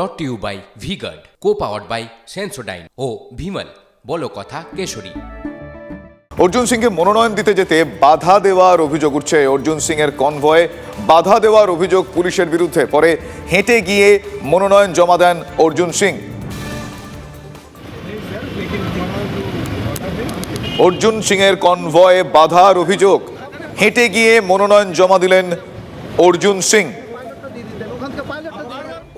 To you by Vguard co powered by Sensodyne ও ভিমল বলো কথা কেশরী। অর্জুন সিংকে মনোনয়ন দিতে যেতে বাধা দেওয়ার অভিযোগ উঠছে। অর্জুন সিং এর কনভয়ে বাধা দেওয়ার অভিযোগ পুলিশের বিরুদ্ধে। পরে হেঁটে গিয়ে মনোনয়ন জমা দেন অর্জুন সিং। অর্জুন সিং এর কনভয়ে বাধার অভিযোগ। হেঁটে গিয়ে মনোনয়ন জমা দিলেন অর্জুন সিং।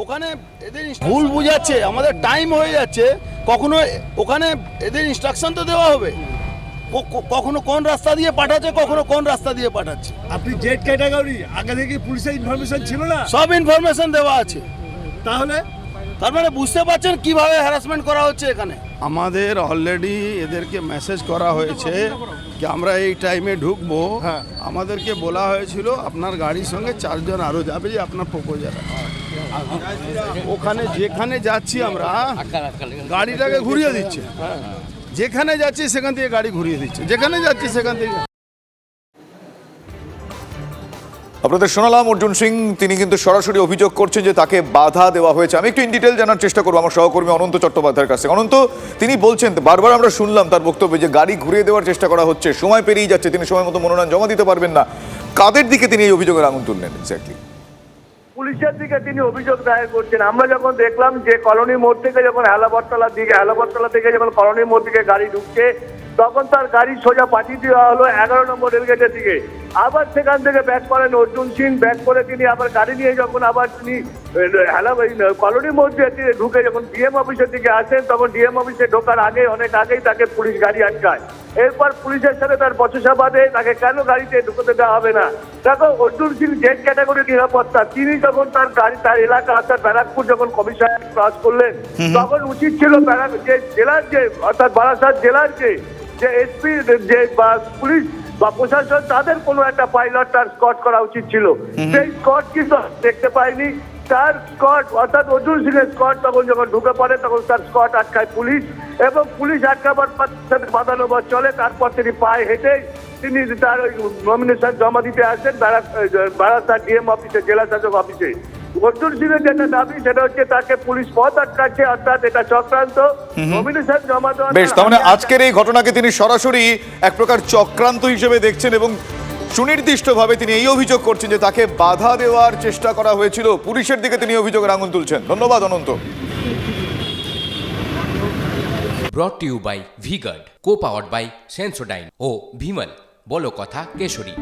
ওখানে এদের ভুল বুঝাচ্ছে আমাদের টাইম হয়ে যাচ্ছে কখনো ওখানে এদের ইনস্ট্রাকশন তো দেওয়া হবে। কখনো কোন রাস্তা দিয়ে পাঠাচ্ছে কখনো কোন রাস্তা দিয়ে পাঠাচ্ছে। আপনি জেড ক্যাটাগরি আগে থেকে পুলিশের ইনফরমেশন ছিল না? সব ইনফরমেশন দেওয়া আছে। তাহলে? তার মানে বুঝতে পারছেন কীভাবে হ্যারাসমেন্ট করা হচ্ছে এখানে? আমাদের অলরেডি এদেরকে মেসেজ করা হয়েছে যে আমরা এই টাইমে ঢুকবো। আমাদেরকে বলা হয়েছিল আপনার গাড়ির সঙ্গে চারজন আরও যাবে যে আপনার প্রপোজাল ওখানে যেখানে যাচ্ছি আমরা গাড়িটাকে ঘুরিয়ে দিচ্ছে। যেখানে যাচ্ছি সেখান থেকে গাড়ি ঘুরিয়ে দিচ্ছে। যেখানে যাচ্ছি সেখান থেকে আপনাদের শোনালাম, অর্জুন সিং, তিনি কিন্তু সরাসরি অভিযোগ করছেন যে তাকে বাধা দেওয়া হয়েছে। আমি একটু ইন ডিটেল জানার চেষ্টা করব, আমার সহকর্মী অনন্ত চট্টোপাধ্যায়ের কাছে। অনন্ত, তিনি বলছেন, বারবার আমরা শুনলাম তার বক্তব্যে যে গাড়ি ঘুরিয়ে দেওয়ার চেষ্টা করা হচ্ছে, সময় পেরিয়ে যাচ্ছে, তিনি সময় মতো মনোনয়ন জমা দিতে পারবেন না। কাদের দিকে তিনি এই অভিযোগের আঙুল তুললেন এক্স্যাক্টলি পুলিশের দিকে তিনি অভিযোগ দায়ের করছেন। আমরা যখন দেখলাম যে কলোনি মোড় থেকে যখন হেলাবরতলার দিকে হেলাবরতলা থেকে যখন কলোনি মোড় দিকে গাড়ি ঢুকছে, তখন তার গাড়ি সোজা পাঠিয়ে দেওয়া হলো এগারো নম্বর রেলগেটের দিকে। আবার সেখান থেকে ব্যাক করেন অর্জুন সিং ব্যাক করে তিনি আবার গাড়ি নিয়ে যখন আবার তিনি হেলা কলোনি মোড় তিনি ঢুকে যখন ডিএম অফিসের দিকে আসেন তখন ডিএম অফিসে ঢোকার আগে অনেক আগেই তাকে পুলিশ গাড়ি আটকায়। এরপর পুলিশের সাথে তার বচসা বাদে তাকে কেন গাড়িতে ঢুকতে দেওয়া হবে না? দেখো অর্জুন সিং জেড ক্যাটাগরি নিরাপত্তা তিনি যখন তার গাড়ি তার এলাকা অর্থাৎ ব্যারাকপুর যখন কমিশন ক্রস করলেন তখন উচিত ছিল ব্যারাক যে জেলার যে অর্থাৎ বারাসাত জেলার যে যে এসপি যে বা পুলিশ বা প্রশাসন তাদের কোনো একটা পাইলট তার স্কট করা উচিত ছিল। সেই স্কট কিন্তু দেখতে পাইনি। তার স্কট অর্থাৎ অর্জুন সিং এর স্কট তখন যখন ঢুকে পড়ে তখন তার স্কট আটকায় পুলিশ এবং পুলিশ আটকাবার পর সাথে বাদানুবাদ চলে। তারপর তিনি পায়ে হেঁটে তিনি তার নমিনেশন জমা দিতে আসেন। বারাসাত ডিএম অফিসে জেলা শাসক অফিসে সিং এর যেটা দাবি সেটা হচ্ছে তাকে পুলিশ পথ আটকাচ্ছে অর্থাৎ এটা চক্রান্ত। নমিনেশন জমা দেওয়া বেশ তার মানে আজকের এই ঘটনাকে তিনি সরাসরি এক প্রকার চক্রান্ত হিসেবে দেখছেন এবং সুনির্দিষ্টভাবে তিনি এই অভিযোগ করছেন যে তাকে বাধা দেওয়ার চেষ্টা করা হয়েছিল। পুলিশের দিকে তিনি অভিযোগের আঙুল তুলছেন। ধন্যবাদ Ananta. Brought to you by Vguard co powered by Sensodyne ও ভিমল বলো কথা কেশরী।